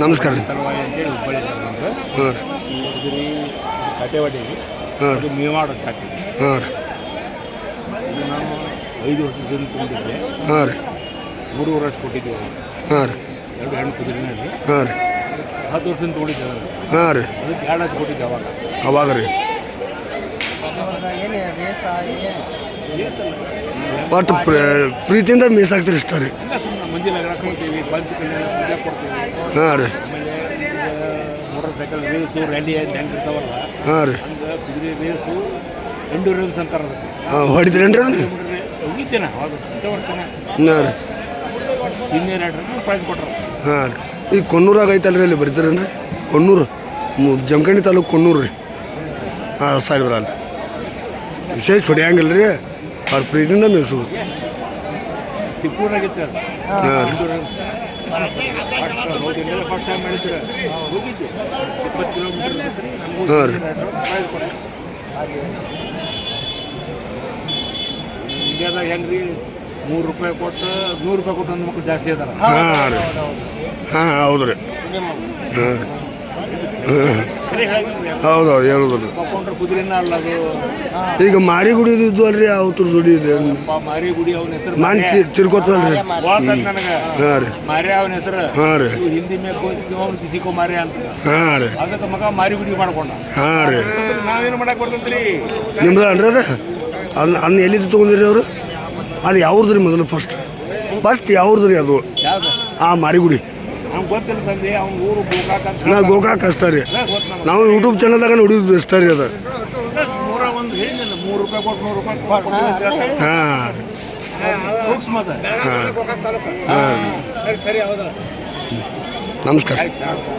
ನಮಸ್ಕಾರ. ಹುಬ್ಬಳ್ಳಿ ಹಾಂ. ಅದು ಮೇವಾಡ ಹಾಂ ಐದು ಹಾಂ ರೀ. ಮೂರುವರೆ ವರ್ಷ ಕೊಟ್ಟಿದ್ದೇವೆ ಹಾಂ ಎರಡು ಹೆಣ್ಣು ಹಾಂ ಹತ್ತು ವರ್ಷದಿಂದ ತೊಗೊಂಡಿದ್ದೆ. ಹಾಂ ರೀ. ವರ್ಷ ಅವಾಗ ಅವಾಗ ರೀ. ಒಟ್ಟು ಪ್ರೀತಿಯಿಂದ ಮೀಸಾಕ್ತೀರಿ ಇಷ್ಟ ರೀ. ಹಾಂ ರೀ. ಸೈಕಲ್ ರೇಸು ರ್ಯಾಲಿ ಅಂತ ಹೆಂಗೆ ಇರ್ತಾವಲ್ಲ ಹಾಂ ರೀ. ಹಂಗೆ ಕುದುರೆ ರೇಸು ಎಂಡೂರೆನ್ಸ್ ಅಂತಾರೆ ಅದಕ್ಕೆ ಹಾಂ ಹೊಡಿತೀರೇನ್ರಿ ಅದನ್ನ ಹೋಗಿದ್ದೇನೆ ಹೌದು ಇಂಥ ವರ್ಷನೇ ಹಾಂ ರೀ. ಸೀನಿಯರ್ ಪ್ರೈಸ್ ಹಾಂ ರೀ. ಈಗ ಐತಲ್ರಿ ಅಲ್ಲಿ ಬರ್ತೀರೇನ್ರಿ? ಕೊನ್ನೂರು ಮು- ಜಮಖಂಡಿ ತಾಲೂಕು ಕೊನ್ನೂರು ರೀ. ಹಾಂ ಸೈಡ್ ಬರಲ್ಲ ವಿಶೇಷ ಹೊಡಿಯಂಗಿಲ್ಲ ರೀ ಅವ್ರ ಪ್ರೀತಿಯಿಂದ ನಿಲ್ಸು ತಿಪ್ಪೂರಾಗಿತ್ತು ಅದು. ಹಾಂ. ರೀ. ಹೆಂಗ್ರಿ? ಮೂರು ರೂಪಾಯಿ ಕೊಟ್ಟು ನೂರು ರೂಪಾಯಿ ಕೊಟ್ಟು ಅಂದ್ರೆ ಮಕ್ಕಳು ಜಾಸ್ತಿ ಅದಾರ. ಹಾಂ ರೀ. ಹಾಂ ಹೌದು ರೀ ಹಾಂ. ಹೌದು ಹೌದು ಈಗ ಮಾರಿ ಗುಡಿ ಇದ್ದು ಅಲ್ರಿ ಅವತ್ರ ದುಡಿ ಇದೆ. ಮಾನ್ ತಿರ್ಕೋತಲ್ರಿ ಹಾಂ ರೀ. ಮಾರ್ಯ ಅವನ ಹೆಸರು. ಹಾಂ ರೀ. ಹಿಂದಿ ಮೇ ಅವನು ಕಿಸಿಕೋ ಮಾರ್ಯ ಅಂತ. ಹಾಂ ರೀ. ಅದಕ್ಕೆ ಮಗ ಮಾರಿ ಗುಡಿ ಮಾಡ್ಕೊಂಡ. ಹಾಂ ರೀ. ನಾವೇನು ಮಾಡಕ್ ಬರ್ತಂತ್ರಿ? ನಿಮ್ದು ಅನ್ರಿ ಅದು? ಅದನ್ನ ಅನ್ನ ಎಲ್ಲಿದ್ದು ತೊಗೊಂಡಿರಿ ಅವರು? ಅದು ಯಾವ್ದು ರೀ ಮೊದಲು ಫಸ್ಟ್ ಫಸ್ಟ್ ಯಾವ್ದು ರೀ ಅದು ಆ ಮಾರಿಗುಡಿ. ನಮ್ಗೆ ಗೊತ್ತಿಲ್ಲ ತಂದೆ ಅವ್ನ ಊರು ಗೋಕಾಕ್ ಅಂತ ನಾ ಗೋಕಾಕ್ ಅಷ್ಟ ರೀ. ನಾವು ಯೂಟ್ಯೂಬ್ ಚಾನಲ್ದಾಗ ನೋಡಿದ್ವಿ ಎಷ್ಟ ರೀ ಅದು. ನೂರ ಒಂದು ಹೇಳಿದ್ನಲ್ಲ ಮೂರು ರೂಪಾಯಿ ಕೊಟ್ಟು ನೂರು ರೂಪಾಯಿ ಕೊಟ್ಟು ಅಂತ. ಹಾಂ. ರೀ ಸೂಕ್ಷ್ಮ ಅದ. ಹಾಂ. ಹಾಂ ಸರಿ ಸರಿ ಹೌದಾ ನಮಸ್ಕಾರ. ಆಯ್ತು ಸಾಕು.